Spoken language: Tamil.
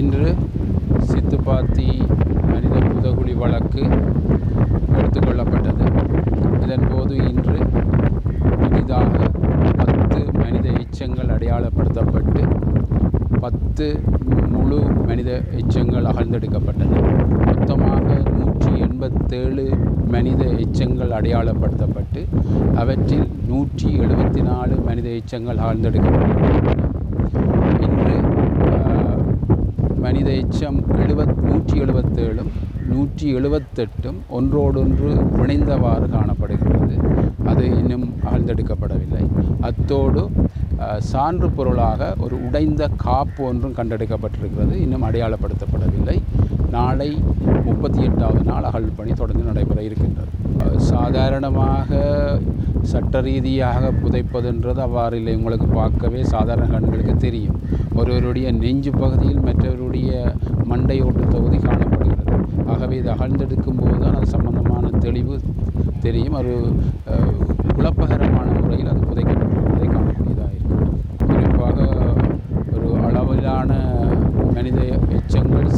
இன்று சித்துப்பாத்தி மனித புதகுழி வழக்கு எடுத்துக்கொள்ளப்பட்டது. இதன்போது இன்று புதிதாக பத்து மனித எச்சங்கள் அடையாளப்படுத்தப்பட்டு பத்து முழு மனித எச்சங்கள் அகழ்ந்தெடுக்கப்பட்டது மொத்தமாக நூற்றி எண்பத்தேழு மனித எச்சங்கள் அடையாளப்படுத்தப்பட்டு அவற்றில் நூற்றி எழுபத்தி நாலு மனித எச்சங்கள் அகழ்ந்தெடுக்கப்பட்டன. மனித எச்சம் எழுபத் நூற்றி எழுபத்தேழும் நூற்றி எழுபத்தெட்டும் ஒன்றோடொன்று இணைந்தவாறு காணப்படுகிறது அது இன்னும் அகழ்ந்தெடுக்கப்படவில்லை அத்தோடு சான்று பொருளாக ஒரு உடைந்த காப்பு ஒன்றும் கண்டெடுக்கப்பட்டிருக்கிறது. இன்னும் அடையாளப்படுத்தப்படவில்லை. நாளை முப்பத்தி எட்டாவது நாள் அகழ் பணி தொடர்ந்து நடைபெற இருக்கின்றது. சாதாரணமாக சட்ட ரீதியாக புதைப்பதுன்றது அவ்வாறு இல்லை உங்களுக்கு பார்க்கவே சாதாரண கண்களுக்கு தெரியும். ஒருவருடைய நெஞ்சு பகுதியில் மற்றவருடைய மண்டை தொகுதி காணப்படுகிறது. ஆகவே இது அகழ்ந்தெடுக்கும் போது தான் அது சம்பந்தமான தெளிவு தெரியும். ஒரு குழப்பகரமான முறையில் அது புதைக்கப்பட்டிருப்பதை காணக்கூடியதாக இருக்கிறது. குறிப்பாக ஒரு அளவிலான மனித எச்சங்கள்